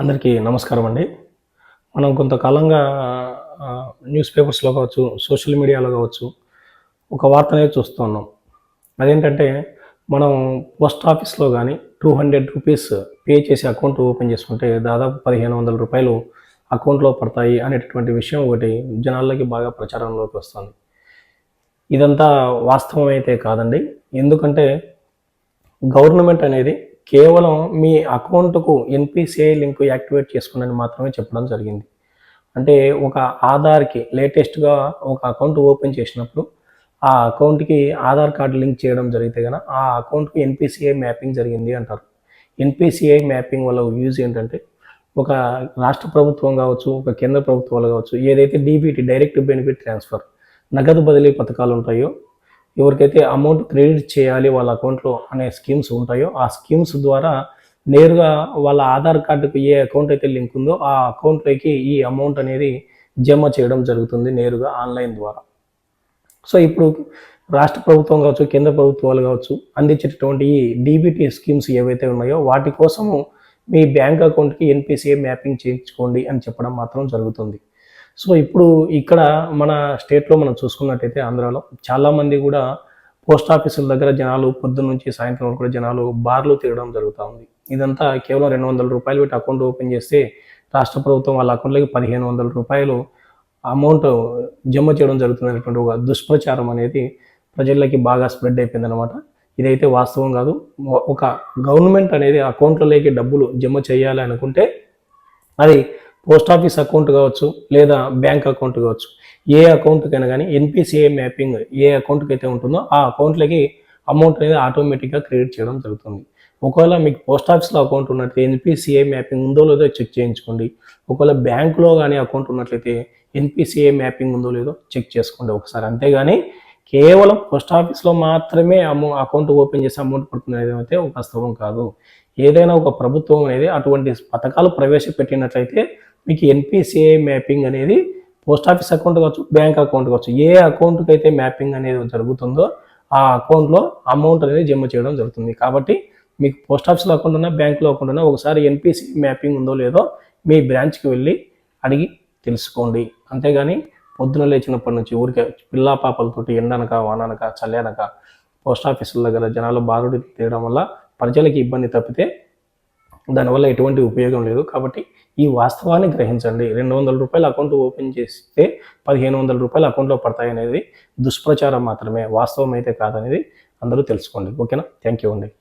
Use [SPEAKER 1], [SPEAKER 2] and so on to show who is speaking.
[SPEAKER 1] అందరికీ నమస్కారం అండి. మనం కొంతకాలంగా న్యూస్ పేపర్స్లో కావచ్చు సోషల్ మీడియాలో కావచ్చు ఒక వార్త అనేది చూస్తూ ఉన్నాం. అదేంటంటే మనం పోస్ట్ ఆఫీస్లో కానీ టూ హండ్రెడ్ రూపీస్ పే చేసి అకౌంట్ ఓపెన్ చేసుకుంటే దాదాపు పదిహేను వందల రూపాయలు అకౌంట్లో పడతాయి అనేటటువంటి విషయం ఒకటి జనాల్లోకి బాగా ప్రచారంలోకి వస్తుంది. ఇదంతా వాస్తవం అయితే కాదండి. ఎందుకంటే గవర్నమెంట్ అనేది కేవలం మీ అకౌంట్కు ఎన్పిసిఐ లింక్ యాక్టివేట్ చేసుకున్నని మాత్రమే చెప్పడం జరిగింది. అంటే ఒక ఆధార్కి లేటెస్ట్గా ఒక అకౌంట్ ఓపెన్ చేసినప్పుడు ఆ అకౌంట్కి ఆధార్ కార్డు లింక్ చేయడం జరిగితే కనుక ఆ అకౌంట్కి ఎన్పిసిఐ మ్యాపింగ్ జరిగింది అంటారు. ఎన్పిసిఐ మ్యాపింగ్ వల్ల యూజ్ ఏంటంటే ఒక రాష్ట్ర ప్రభుత్వం కావచ్చు ఒక కేంద్ర ప్రభుత్వాలు కావచ్చు ఏదైతే డీబీటీ డైరెక్ట్ బెనిఫిట్ ట్రాన్స్ఫర్ నగదు బదిలీ పథకాలు ఉంటాయో ఎవరికైతే అమౌంట్ క్రెడిట్ చేయాలి వాళ్ళ అకౌంట్లో అనే స్కీమ్స్ ఉంటాయో ఆ స్కీమ్స్ ద్వారా నేరుగా వాళ్ళ ఆధార్ కార్డుకు ఏ అకౌంట్ అయితే లింక్ ఉందో ఆ అకౌంట్లోకి ఈ అమౌంట్ అనేది జమ చేయడం జరుగుతుంది నేరుగా ఆన్లైన్ ద్వారా. సో ఇప్పుడు రాష్ట్ర ప్రభుత్వం కావచ్చు కేంద్ర ప్రభుత్వాలు కావచ్చు అందించేటటువంటి ఈ డీబీటీ స్కీమ్స్ ఏవైతే ఉన్నాయో వాటి కోసము మీ బ్యాంక్ అకౌంట్కి ఎన్పిసిఐ మ్యాపింగ్ చేయించుకోండి అని చెప్పడం మాత్రం జరుగుతుంది. సో ఇప్పుడు ఇక్కడ మన స్టేట్లో మనం చూసుకున్నట్టయితే ఆంధ్రాలో చాలామంది కూడా పోస్ట్ ఆఫీసుల దగ్గర జనాలు పొద్దున్న నుంచి సాయంత్రం వరకు కూడా జనాలు బార్లు తిరగడం జరుగుతూ ఉంది. ఇదంతా కేవలం రెండు వందల రూపాయలు పెట్టి అకౌంట్ ఓపెన్ చేస్తే రాష్ట్ర ప్రభుత్వం వాళ్ళ అకౌంట్లోకి పదిహేను వందల రూపాయలు అమౌంట్ జమ చేయడం జరుగుతుంది ఒక దుష్ప్రచారం అనేది ప్రజల్లోకి బాగా స్ప్రెడ్ అయిపోయింది అనమాట ఇదైతే వాస్తవం కాదు. ఒక గవర్నమెంట్ అనేది అకౌంట్లలోకి డబ్బులు జమ చేయాలి అనుకుంటే అది పోస్ట్ ఆఫీస్ అకౌంట్ కావచ్చు లేదా బ్యాంక్ అకౌంట్ కావచ్చు ఏ అకౌంట్కైనా కానీ ఎన్పిసిఐ మ్యాపింగ్ ఏ అకౌంట్కి అయితే ఉంటుందో ఆ అకౌంట్లకి అమౌంట్ అనేది ఆటోమేటిక్గా క్రియేట్ చేయడం జరుగుతుంది. ఒకవేళ మీకు పోస్ట్ ఆఫీస్లో అకౌంట్ ఉన్నట్లయితే ఎన్పిసిఐ మ్యాపింగ్ ఉందో లేదో చెక్ చేయించుకోండి. ఒకవేళ బ్యాంకులో కానీ అకౌంట్ ఉన్నట్లయితే ఎన్పిసిఐ మ్యాపింగ్ ఉందో లేదో చెక్ చేసుకోండి ఒకసారి. అంతేగాని కేవలం పోస్ట్ ఆఫీస్లో మాత్రమే అమౌ అకౌంట్ ఓపెన్ చేసి అమౌంట్ పడుతుంది అయితే ఒక వాస్తవం కాదు ఏదైనా ఒక ప్రభుత్వం అనేది అటువంటి పథకాలు ప్రవేశపెట్టినట్లయితే మీకు ఎన్పిసిఐ మ్యాపింగ్ అనేది పోస్ట్ ఆఫీస్ అకౌంట్ కావచ్చు బ్యాంక్ అకౌంట్ కావచ్చు ఏ అకౌంట్కి అయితే మ్యాపింగ్ అనేది జరుగుతుందో ఆ అకౌంట్లో అమౌంట్ అనేది జమ చేయడం జరుగుతుంది. కాబట్టి మీకు పోస్ట్ ఆఫీస్లో అకౌంట్ ఉన్నా బ్యాంకులో అకౌంట్ ఉన్నా ఒకసారి ఎన్పిసి మ్యాపింగ్ ఉందో లేదో మీ బ్రాంచ్కి వెళ్ళి అడిగి తెలుసుకోండి. అంతేగాని పొద్దున లేచినప్పటి నుంచి ఊరికే పిల్లా పాపలతోటి ఎండనక వాననక చల్లనక పోస్ట్ ఆఫీసుల దగ్గర జనాలు బారుడి తీయడం వల్ల ప్రజలకి ఇబ్బంది తప్పితే దానివల్ల ఎటువంటి ఉపయోగం లేదు. కాబట్టి ఈ వాస్తవాన్ని గ్రహించండి. రెండు వందల రూపాయల అకౌంట్ ఓపెన్ చేస్తే పదిహేను వందల రూపాయలు అకౌంట్లో పడతాయి అనేది దుష్ప్రచారం మాత్రమే వాస్తవం అయితే కాదనేది అందరూ తెలుసుకోండి. ఓకేనా? థ్యాంక్ యూ అండి.